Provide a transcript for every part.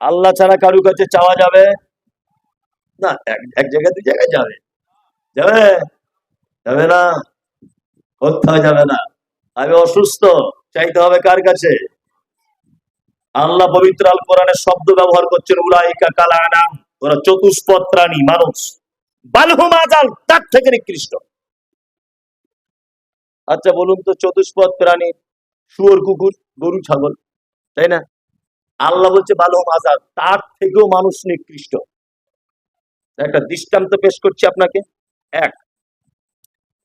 আল্লাহ ছাড়া কারু কাছে চাওয়া যাবে? না, এক এক জায়গায় দুই জায়গায় যাবে। যাবে? যাবে না? কোথাও যাবে না। আমি অসুস্থ, চাইতে হবে কার কাছে? আল্লাহ পবিত্র আল কোরআনের শব্দ ব্যবহার করছেন, উলাইকা কালা নাম ওরা চতুষ্পদ প্রাণী, মানুষ। বালহুম আজাল তার থেকে নিকৃষ্ট। আচ্ছা বলুন তো, চতুষ্পদ প্রাণী, শুয়োর কুকুর, গরু, ছাগল, তাই না? আল্লাহ বলছে বালহুম আজাল তার থেকেও মানুষ নিকৃষ্ট। একটা দৃষ্টান্ত পেশ করছি আপনাকে। এক,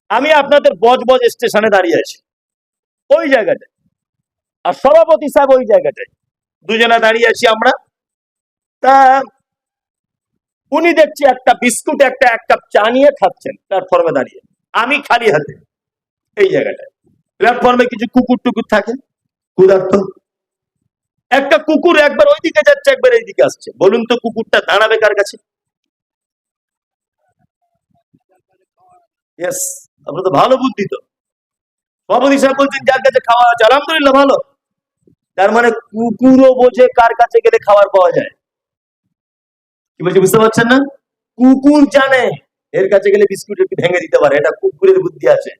আমি আপনাদের বজবজ স্টেশনে দাঁড়িয়ে আছি। ওই জায়গাটায়। আর সভাপতি সাহেব ওই জায়গাটায়। দুজনে দাঁড়িয়ে আছি আমরা। তা উনি দেখছি একটা বিস্কুট, একটা এক কাপ চা নিয়ে খাচ্ছেন প্ল্যাটফর্মে দাঁড়িয়ে। আমি খালি হাতে। এই জায়গাটায়। প্ল্যাটফর্মে কিছু কুকুর টুকুর থাকে। ক্ষুধার্ত। একটা কুকুর একবার ওইদিকে যাচ্ছে, একবার এইদিকে আসছে। বলুন তো কুকুরটা দাঁড়াবে কার কাছে? আপনার তো ভালো বুদ্ধি তো। সভাপতি সাহেব বলছেন যার কাছে খাওয়া আছে আলহামদুলিল্লাহ ভালো। তার মানে কুকুরও বোঝে কার কাছে গেলে খাবার পাওয়া যায়। কি বলছি, বুঝতে পারছেন না? কুকুর জানে, এর কাছে গেলে বিস্কুট একটু ভেঙে দিতে পারে। এটা কুকুরের বুদ্ধি আছে।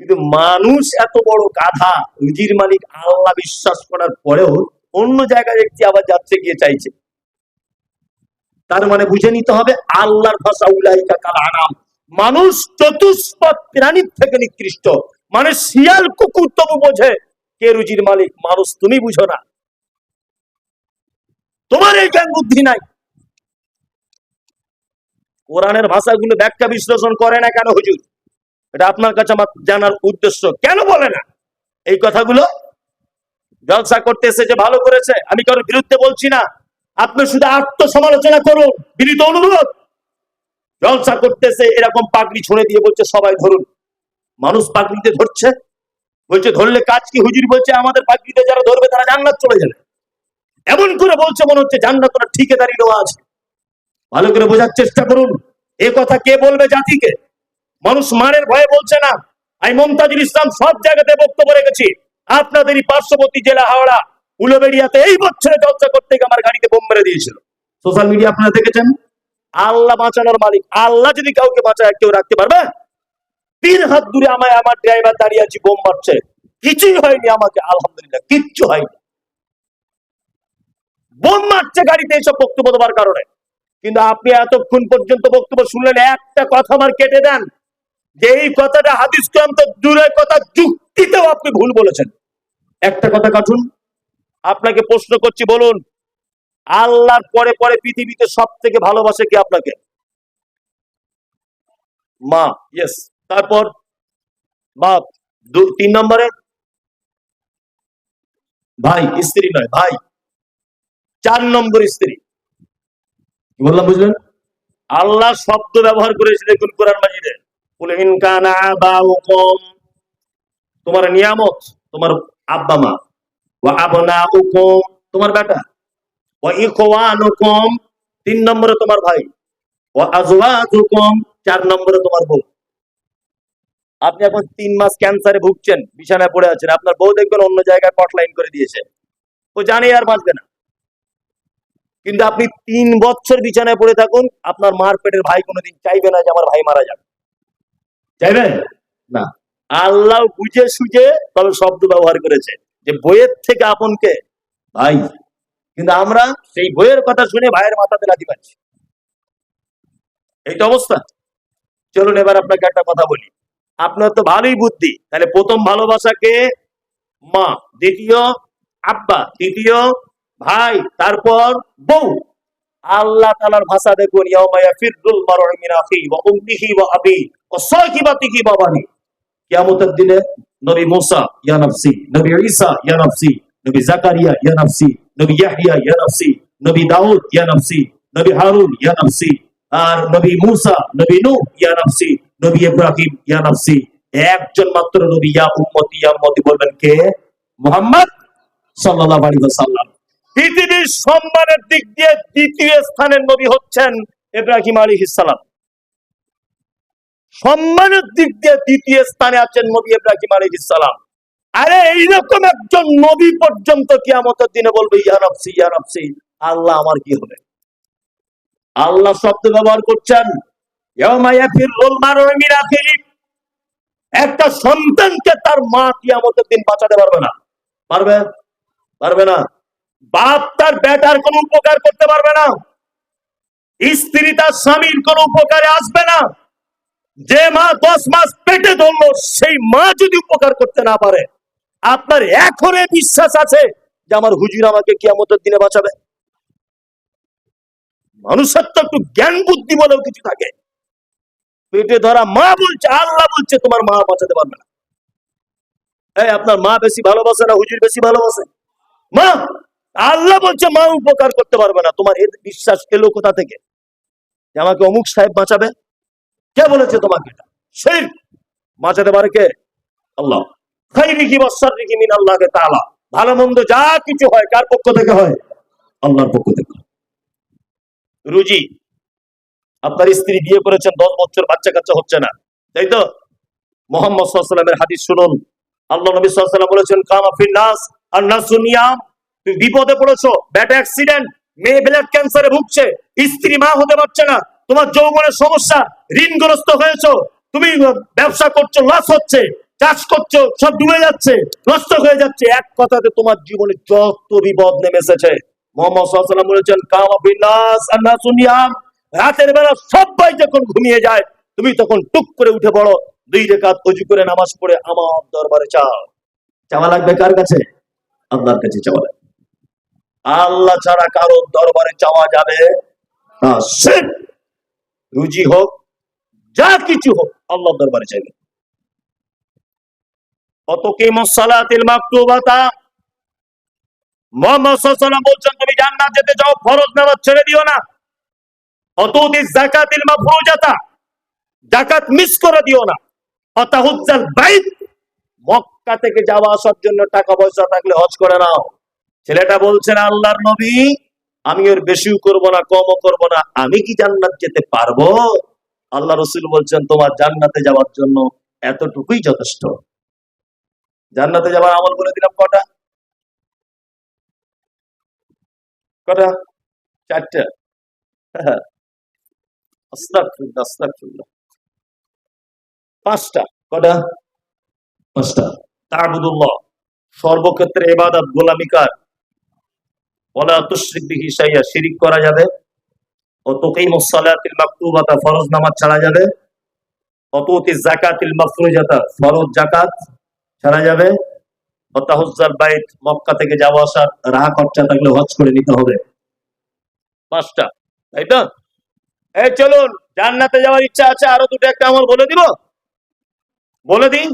কিন্তু মানুষ এত বড় গাধা রুজির মালিক আল্লাহ বিশ্বাস করার পরেও অন্য জায়গায় একটি আবার যাচ্ছে গিয়ে চাইছে। তার মানে বুঝে নিতে হবে, আল্লাহর ভাষা উলাইকা কাল আনাম। মানুষ চতুষ্পদ প্রাণীর থেকে নিকৃষ্ট। মানে শিয়াল কুকুর তবু বোঝে, কে রুজির মালিক? মানুষ তুমি বুঝো না। তোমার এই জ্ঞান বুদ্ধি নাই। কোরআনের ভাষাগুলো ব্যাখ্যা বিশ্লেষণ করে না কেন হুজুর? এটা আপনার কাছে আমার জানার উদ্দেশ্য। কেন বলে না? এই কথাগুলো জলসা করতে এসেছে ভালো করেছে, আমি কারোর বিরুদ্ধে বলছি না। আপনি শুধু আত্মসমালোচনা করুন, বিনীত অনুরোধ। জলসা করতেছে, এরকম পাগড়ি ছুঁড়ে দিয়ে বলছে, সবাই ধরুন। মানুষ পাগড়িতে ধরছে। বলছে, ধরলে কাজ কি? হুজুর বলছে, আমাদের পাগড়িতে যারা ধরবে, তারা জান্নাত চলে যাবে। এমন করে বলছে, মনে হচ্ছে জান্নাত ঠিকাদারি নেওয়া আছে ভালো করে বোঝার চেষ্টা করুন। এ কথা কে বলবে জাতিকে? মানুষ মারের ভয়ে বলছে না। আমি মমতাজুল ইসলাম সব জায়গাতে বক্তব্য রেখেছি। আপনাদেরই পার্শ্ববর্তী জেলা হাওড়া, উলোবেড়িয়াতে এই বছরে জলসা করতে গিয়ে আমার গাড়িতে বোম মেরে দিয়েছিল। সোশ্যাল মিডিয়া আপনারা দেখেছেন? আল্লাহ বাঁচানোর মালিক। আল্লাহ যদি কাউকে বাঁচায়, কেউ রাখতে পারবে? তিন হাত দূরে আমায় আমার ড্রাইভার দাঁড়িয়ে আছি, বোম মারছে। কিছুই হয়নি আমাকে, আলহামদুলিল্লাহ, কিচ্ছু হয়নি। বোম মারছে গাড়িতে এইসব বক্তব্য দেওয়ার কারণে। কিন্তু আপনি এতক্ষণ পর্যন্ত বক্তব্য শুনলেন, একটা কথা আমার কেটে দেন। যে এই কথাটা হাদিস তো দূরের কথা যুক্তিতেও আপনি ভুল বলেছেন। একটা কথা কাটুন, আপনাকে প্রশ্ন করছি, বলুন, আল্লাহর পরে পরে পৃথিবীতে সব থেকে ভালোবাসে কি আপনাকে? মা ইয়েস তারপর, বাপ তিন নম্বরে? ভাই, স্ত্রী নয়, ভাই। চার নম্বর স্ত্রী। বললাম, বুঝলেন? আল্লাহ শব্দ ব্যবহার করেছে দেখুন কোরআন মাজিদে। তোমার নিয়ামত, তোমার আব্বা মা। ওয়া আবনাউকুম, তোমার বেটা। ওয়া ইখওয়ানুকুম, তিন নম্বরে তোমার ভাই। ওয়া আজওয়াজুকুম, চার নম্বরে তোমার বউ। আপনি এখন তিন মাস ক্যান্সারে ভুগছেন, বিছানায় পড়ে আছেন, আপনার বউ দেখবেন অন্য জায়গায় পটলাইন করে দিয়েছে। ও জানে আর বাঁচবে না। কিন্তু আপনি তিন বছর বিছানায় পড়ে থাকুন, আপনার মার পেটের ভাই কোনোদিন চাইবে না যে আমার ভাই মারা যাবে চাইবেন না। আল্লাহ বুঝে সুঝে তবে শব্দ ব্যবহার করেছে যে বইয়ের থেকে আপনকে ভাই কিন্তু আমরা সেই বইয়ের কথা শুনে ভাইয়ের মাথাতে লাথি পাচ্ছি এই তো অবস্থা। চলুন এবার আপনাকে একটা কথা বলি। আপনার তো ভালোই বুদ্ধি। তাহলে প্রথম ভালোবাসাকে মা দ্বিতীয় আব্বা তৃতীয় ভাই তারপর বউ। আল্লাহ তাআলার ভাষা দেখুন কিয়ামতের দিনে নবী মুসা, ইয়া নবী ঈসা, ইয়া নবী জাকারিয়া, ইয়া নবী ইয়াহইয়া, ইয়া নবী দাউদ, ইয়া নবী হারুন, ইয়া আর নবী মুসা, নবী নূহ, ইয়া নবী ইব্রাহিম, ইয়া একজন মাত্র নবী, ইয়া উম্মতি ইয়া উম্মতি বলবেন কে? মুহাম্মদ সাল্লাল্লাহু আলাইহি ওয়াসাল্লাম। পৃথিবীর সম্মানের দিক দিয়ে দ্বিতীয় স্থানের নবী হচ্ছেন ইব্রাহিম আলী ইসালাম সম্মানের দিক দিয়ে দ্বিতীয় স্থানে আছেন নবী ইব্রাহিম আলী ইসালাম আরে এইরকম একজন নবী পর্যন্ত কিয়ামতের দিনে বলবে, ইয়া নফসি ইয়া নফসি আল্লাহ আমার কি হবে? আল্লাহ শব্দ ব্যবহার করছেন একটা সন্তানকে তার মা কিয়ামতের দিন বাঁচাতে পারবে না। পারবে? পারবে না? বাপ তার বেটার কোনো উপকার করতে পারবে না। স্ত্রী তার স্বামীর কোনো উপকারে আসবে না। যে মা দশ মাস পেটে ধরলো, সেই মা যদি উপকার করতে না পারে, আপনার এখনে বিশ্বাস আছে যে আমার হুজুর আমাকে কিয়ামতের দিনে বাঁচাবে? মানুষের তো একটু জ্ঞান বুদ্ধি বলেও কিছু থাকে। পেটে ধরা মা বলছে, আল্লাহ বলছে, তোমার মা বাঁচাতে পারবে না। এই, আপনার মা বেশি ভালোবাসে না হুজুর বেশি ভালোবাসে? মা আল্লাহ বলছে, মা উপকার করতে পারবে না। তোমার এর বিশ্বাস এলো কোথা থেকে? আমাকে অমুক সাহেব বাঁচাবে? কে বলেছে তোমাকে সেই বাঁচাতে পারে কে? আল্লাহ। ভালো মন্দ যা কিছু হয়, কার পক্ষ থেকে হয়? আল্লাহর পক্ষ থেকে। রুজি। আপনার স্ত্রী বিয়ে করেছেন, দশ বছর বাচ্চা কাচ্চা হচ্ছে না। তাই তো? মোহাম্মদ হাদিস শুনুন। আল্লাহ নবী সাল্লাম বলেছেন, কামা ফির নাস আর নাসুনিয়াম তুমি বিপদে পড়েছো, ব্যাট অ্যাক্সিডেন্ট মেয়ে ব্লাড ক্যান্সারে ভুগছে, স্ত্রী মা হতে পারছে না, তোমার যৌবনের সমস্যা, ঋণগ্রস্ত হয়েছো, তুমি ব্যবসা করছ লস হচ্ছে, চাষ করছ, সব ডুবে যাচ্ছে, নষ্ট হয়ে যাচ্ছে। এক কথাতে তোমার জীবনে যত বিপদ নেমে এসেছে, মোহাম্মদ সাল্লাম বলেছেন, কামা ফির নাস আর রাতের বেলা সবাই যখন ঘুমিয়ে যায়, তুমি তখন টুক করে উঠে পড়ো, দুই রেখাত অজু করে নামাজ পড়ে আমার দরবারে চাও চাওয়া লাগবে কার কাছে? আল্লাহর কাছে চাওয়া আল্লাহ ছাড়া কারও দরবারে চাওয়া যাবে রুজি হোক, যা কিছু হোক, আল্লাহ দরবারে চাইবে। বলছেন, তুমি জান্নাত যেতে যাও, ফরজ ছেড়ে দিও না। মিস করে দিও না। মক্কা থেকে যাওয়া আসার জন্য টাকা পয়সা থাকলে হজ করে নাও। ছেলেটা বলছেন আল্লাহর নবী, আমি ওর বেশিও করব না, কমও করব না, আমি কি জান্নাত যেতে পারব? আল্লাহ রসুল বলছেন, তোমার জান্নাতে যাওয়ার জন্য এতটুকুই যথেষ্ট। জান্নাতে যাওয়ার আমল বলে দিলাম কটা? কটা? চারটা। পাঁচটা। কটা? পাঁচটা। তাবুদুল্লাহ, সর্বক্ষেত্রে এবাদত গোলামিকার ওলা তুশরিক বিহি শিরিক করা যাবে। ফরজ নামাজ ছাড়া যাবে। যাকাত ছাড়া যাবে। মক্কা থেকে যাওয়া খরচা থাকলে হজ করে নিতে হবে। পাঁচটা। তাই তো? এই চলুন, জান্নাতে যাওয়ার ইচ্ছা আছে, আরও দুটো, একটা আমার বলে দিব। বলে দিন